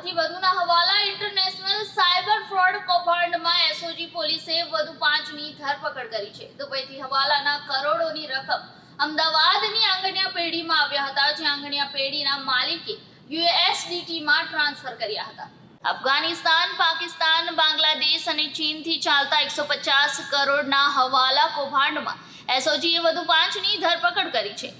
કરોડથી વધુના હવાલા ઇન્ટરનેશનલ સાયબર ફ્રોડ કૌભાંડમાં એસઓજી પોલીસે વધુ પાંચની ધરપકડ કરી છે. દુબઈથી હવાલાના કરોડોની રકમ અમદાવાદની આંગણિયા પેઢીમાં આવ્યા હતા, જે આંગણિયા પેઢીના માલિકે યુએસડીટીમાં ટ્રાન્સફર કર્યા હતા. અફઘાનિસ્તાન, પાકિસ્તાન, બાંગ્લાદેશ અને ચીનથી ચાલતા એકસો પચાસ કરોડના હવાલા કૌભાંડમાં એસઓજીએ વધુ પાંચની ધરપકડ કરી છે.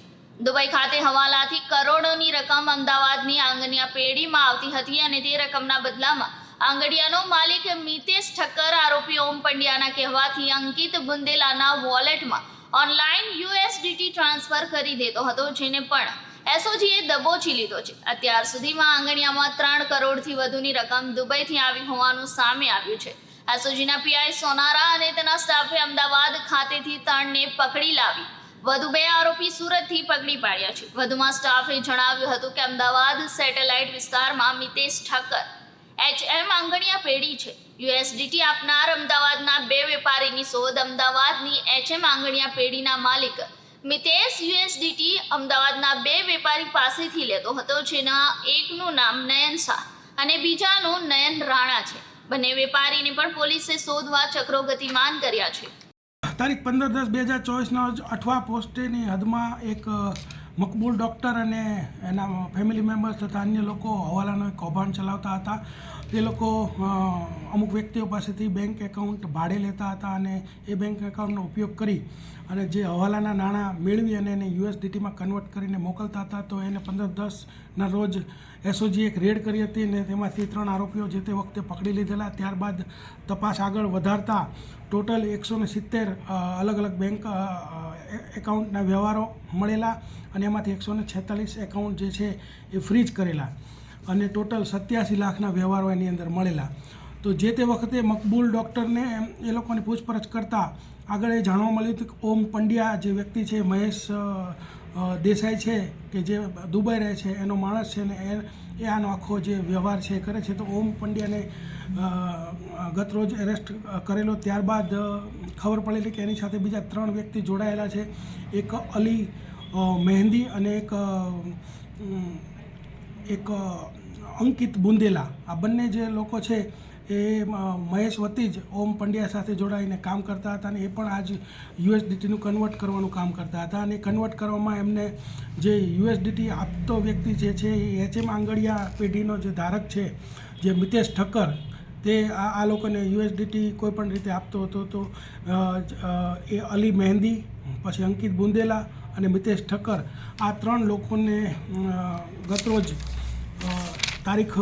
દુબઈ ખાતે હવાલાથી કરોડોની રકમ અમદાવાદની આંગણિયા પેઢીમાં આવતી હતી અને તે રકમના બદલામાં આંગડિયાનો માલિક મિતેશ ઠક્કર આરોપી ઓમ પંડ્યાના કહેવાથી અંકિત બુંદેલાના વોલેટમાં ઓનલાઈન યુએસડીટી ટ્રાન્સફર કરી દેતો હતો, જેને પણ એસઓજીએ દબોચી લીધો છે. અત્યાર સુધીમાં આંગણિયામાં ત્રણ કરોડથી વધુની રકમ દુબઈથી આવી હોવાનું સામે આવ્યું છે. એસઓજીના પીઆઈ સોનારા અને તેના સ્ટાફે અમદાવાદ ખાતેથી ત્રણને પકડી લાવી. વધુ બે આરોપી સુરતથી પકડી પાડ્યા છે. વધુમાં સ્ટાફે જણાવ્યું હતું કે અમદાવાદ સેટેલાઇટ વિસ્તારમાં મિતેશ ઠક્કર, એચએમ આંગણિયા પેઢી છે. યુએસડીટી આપનાર અમદાવાદના બે વેપારીની શોધ અમદાવાદની એચએમ આંગણિયા પેઢીના માલિક મિતેશ યુએસડીટી અમદાવાદના બે વેપારી પાસેથી લેતો હતો, જેના એકનું નામ નયન શાહ અને બીજાનું નયન રાણા છે. બંને વેપારીને પણ પોલીસે શોધવા ચક્રો ગતિમાન કર્યા છે. તારીખ પંદર દસ બે હજાર ચોવીસના અઠવા પોસ્ટેની હદમાં એક મકબૂલ ડૉક્ટર અને એના ફેમિલી મેમ્બર્સ તથા અન્ય લોકો હવાલાનો એક કૌભાંડ ચલાવતા હતા. તે લોકો અમુક વ્યક્તિઓ પાસેથી બેંક એકાઉન્ટ ભાડે લેતા હતા અને એ બેંક એકાઉન્ટનો ઉપયોગ કરી અને જે હવાલાના નાણાં મેળવી અને એને યુએસડીટીમાં કન્વર્ટ કરીને મોકલતા હતા, તો એને પંદર દસના રોજ એસઓજી એક રેડ કરી હતી અને તેમાંથી ત્રણ આરોપીઓ જે તે વખતે પકડી લીધેલા. ત્યારબાદ તપાસ આગળ વધારતા ટોટલ એકસો સિત્તેર અલગ અલગ બેંક એકાઉન્ટના વ્યવહારો મળેલા અને એમાંથી એકસો ને છેતાલીસ એકાઉન્ટ જે છે એ ફ્રીજ કરેલા અને ટોટલ સત્યાસી લાખના વ્યવહારો એની અંદર મળેલા. તો જે તે વખતે મકબૂલ ડૉક્ટરને એ લોકોની પૂછપરછ કરતાં આગળ એ જાણવા મળ્યું હતું કે ઓમ પંડ્યા જે વ્યક્તિ છે, મહેશ દેસાઈ છે કે જે દુબઈ રહે છે, એનો માણસ છે ને એ આનો આખો જે વ્યવહાર છે કરે છે. તો ઓમ પંડ્યાને ગત રોજ એરેસ્ટ કરેલો. ત્યારબાદ ખબર પડેલી કે એની સાથે બીજા ત્રણ વ્યક્તિ જોડાયેલા છે. એક અલી મહેંદી અને એક એક અંકિત બુંદેલા. આ બંને જે લોકો છે એ મહેશ વતી જ ઓમ પંડ્યા સાથે જોડાઈને કામ કરતા હતા અને એ પણ આજ યુએસડીટીનું કન્વર્ટ કરવાનું કામ કરતા હતા અને કન્વર્ટ કરવામાં એમને જે યુએસડીટી આપતો વ્યક્તિ જે છે એ એચએમ આંગળિયા પેઢીનો જે ધારક છે, જે મિતેશ ઠક્કર, તે આ આ લોકોને યુએસડીટી કોઈ પણ રીતે આપતો હતો તો એ અલી મહેંદી, પછી અંકિત બુંદેલા અને મિતેશ ઠક્કર. આ ત્રણ લોકોને ગતરોજ તારીખ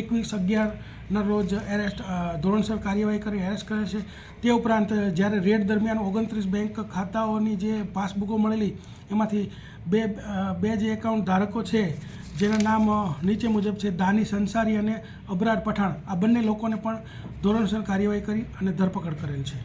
એકવીસ અગિયારના રોજ એરેસ્ટ ધોરણસર કાર્યવાહી કરી એરેસ્ટ કરે છે. તે ઉપરાંત જ્યારે રેડ દરમિયાન ઓગણત્રીસ બેંક ખાતાઓની જે પાસબુકો મળેલી, એમાંથી બે બે જે એકાઉન્ટ ધારકો છે, જેના નામ નીચે મુજબ છે, દાની સંસારી અને અબરાર પઠાણ. આ બંને લોકોને પણ ધોરણસર કાર્યવાહી કરી અને ધરપકડ કરેલ છે.